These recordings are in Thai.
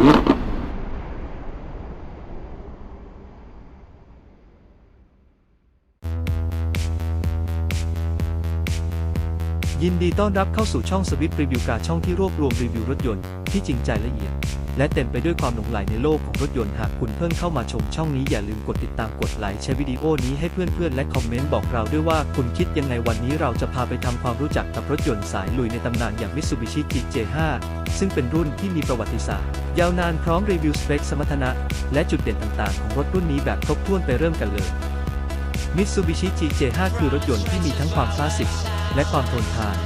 Mm-hmm. ยินดีต้อนรับเข้าสู่ช่องสวิตรีวิวการช่องที่รวบรวมรีวิวรถยนต์ที่จริงใจละเอียด และเต็มไปด้วยความหลงใหลในโลกของรถยนต์หากคุณเพิ่งเข้ามาชมช่องนี้อย่าลืมกดติดตามกดไลค์แชร์วิดีโอนี้ให้เพื่อนๆ และคอมเมนต์บอกเราด้วยว่าคุณคิดยังไงวันนี้เราจะพาไปทำความรู้จักกับรถยนต์สายลุยในตำนานอย่าง Mitsubishi GJ5 ซึ่งเป็นรุ่นที่มีประวัติศาสตร์ ยาวนานพร้อมรีวิวสเปคสมรรถนะ และจุดเด่นต่างๆ ของรถรุ่นนี้แบบครบถ้วนไปเริ่มกันเลย Mitsubishi GJ5 คือรถยนต์ที่มีทั้งความคลาสสิก และความทนทาน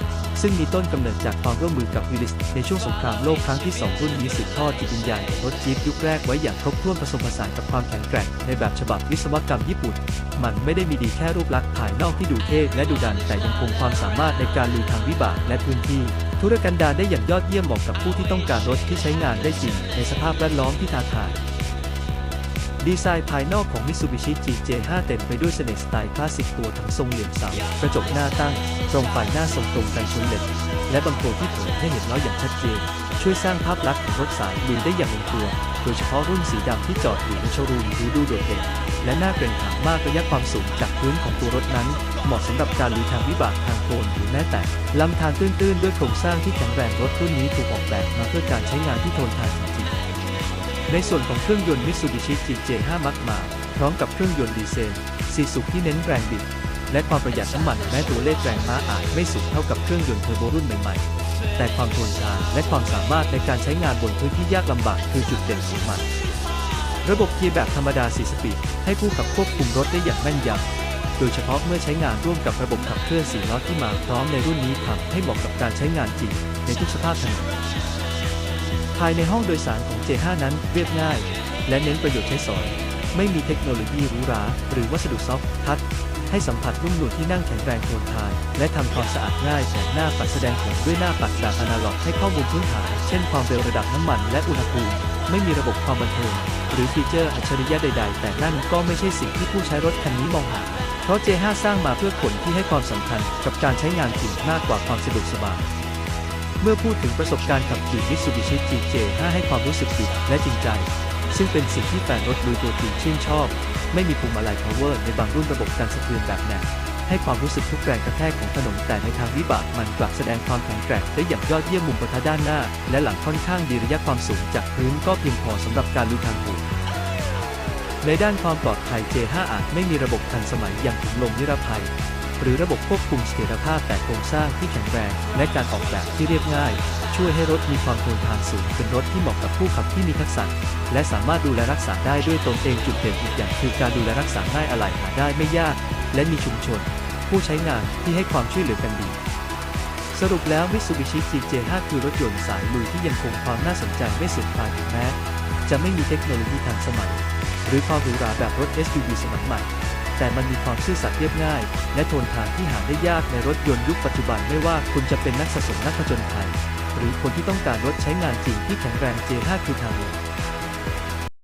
ซึ่งมีต้นกำเนิดจากความร่วมมือกับวิลิสในช่วงสงครามโลกครั้งที่ 2 รุ่นนี้สืบทอดจิตวิญญาณรถจี๊ปยุคแรกไว้อย่างครบถ้วนผสมผสานกับความแข็งแกร่งในแบบฉบับวิศวกรรมญี่ปุ่น มันไม่ได้มีดีแค่รูปลักษณ์ภายนอกที่ดูเท่และดุดันแต่ยังคงความสามารถในการลุยทางวิบากและพื้นที่ธุรกันดารได้อย่างยอดเยี่ยมเหมาะกับผู้ที่ต้องการรถที่ใช้งานได้จริงในสภาพแวดล้อมที่ท้าทายดีไซน์ภายนอกของ Mitsubishi GJ5 เต็มไปด้วยเสน่ห์สไตล์คลาสสิกตัวถังทรงเหลี่ยมเสากระจกหน้าตั้ง ตรงฝ่ายหน้าทรงตรงกันชนเหล็ก และบางตัวที่เผยให้เห็นล้ออย่างชัดเจน ช่วยสร้างภาพลักษณ์ของรถสายลุยได้อย่างลงตัว โดยเฉพาะรุ่นสีดำที่จอดอยู่ในโชว์รูมดูดูโดดเด่นและน่าเกรงขามมากระยะความสูงจากพื้นของตัวรถนั้น เหมาะสำหรับการลุยทางวิบากทางโคลนหรือแม้แต่ลำธารตื้นๆ ด้วยโครงสร้างที่แข็งแรงรถรุ่นนี้ถูกออกแบบมาเพื่อการใช้งานที่ทนทานจริงๆในส่วนของเครื่องยนต์ Mitsubishi GJ5 มักมาพร้อมกับเครื่องยนต์ดีเซล4สูบที่เน้นแรงบิด และความประหยัดน้ำมันแม้ตัวเลขแรงม้าอาจไม่สูงเท่ากับเครื่องยนต์เทอร์โบรุ่นใหม่ๆ แต่ความทนทานและความสามารถในการใช้งานบนพื้นที่ยากลำบากคือจุดเด่นของมัน ระบบเกียร์แบบธรรมดา 4 สปีดให้ผู้ขับควบคุมรถได้อย่างแม่นยำ โดยเฉพาะเมื่อใช้งานร่วมกับระบบขับเคลื่อน4ล้อที่มาพร้อมในรุ่นนี้ทำให้เหมาะกับการใช้งานจริงในทุกสภาพถนนภายในห้องโดยสารของ J5 นั้นเรียบง่าย และเน้นประโยชน์ใช้สอย ไม่มีเทคโนโลยีหรูหราหรือวัสดุซอฟต์ทัช ให้สัมผัสนุ่มนวลที่นั่งแข็งแรงทนทาน และทำความสะอาดง่ายแถมหน้าปัดแสดงผลด้วยหน้าปัดแบบอนาล็อกให้ข้อมูลพื้นฐาน เช่นความเร็วระดับน้ำมันและอุณหภูมิ ไม่มีระบบความบันเทิง หรือฟีเจอร์อัจฉริยะใด ๆ แต่นั่นก็ไม่ใช่สิ่งที่ผู้ใช้รถคันนี้มองหา เพราะ J5 สร้างมาเพื่อคนที่ให้ความสำคัญกับการใช้งานจริงมากกว่าความสะดวกสบายเมื่อพูดถึงประสบการณ์ขับขี่ Mitsubishi GJ5 ให้ความรู้สึกดีและจริงใจ ซึ่งเป็นสิ่งที่แฟนรถลุยตัวจริงชื่นชอบ ไม่มีปุ่มาลัย power ในบางรุ่นระบบการสะเทือนแบบแนบให้ความรู้สึกทุกแรงกระแทกของถนนแต่ในทางวิบากมันกลับแสดงความแข็งแกร่งได้อย่างยอดเยี่ยมมุมประทะด้านหน้า และหลังค่อนข้างดีระยะความสูงจากพื้นก็เพียงพอสำหรับการลุยทางโหด ในด้านความปลอดภัย J5 อาจไม่มีระบบทันสมัยอย่างถุงลมนิรภัย หรือระบบควบคุมเสถียรภาพแต่โครงสร้างที่แข็งแรง และการออกแบบที่เรียบง่าย ช่วยให้รถมีความทนทานสูงเป็นรถที่เหมาะกับผู้ขับที่มีทักษะ และสามารถดูแลรักษาได้ด้วยตนเองจุดเด่นอีกอย่างคือการดูแลรักษาง่ายอะไหล่หาได้ไม่ยาก และมีชุมชน ผู้ใช้งานที่ให้ความช่วยเหลือกันดีสรุปแล้ว Mitsubishi GJ5 คือรถยนต์สายลุยที่ยังคงความน่าสนใจไม่สูญคลายถึงแม้ จะไม่มีเทคโนโลยีทันสมัย หรือความหรูหราแบบรถ SUV สมัยใหม่ แต่มันมีความซื่อสัตย์เรียบง่าย และทนทานที่หาได้ยากในรถยนต์ยุคปัจจุบันไม่ว่าคุณจะเป็นนักสะสมนักผจญภัย หรือคนที่ต้องการรถใช้งานจริงที่แข็งแรง J5 คือทางเลือก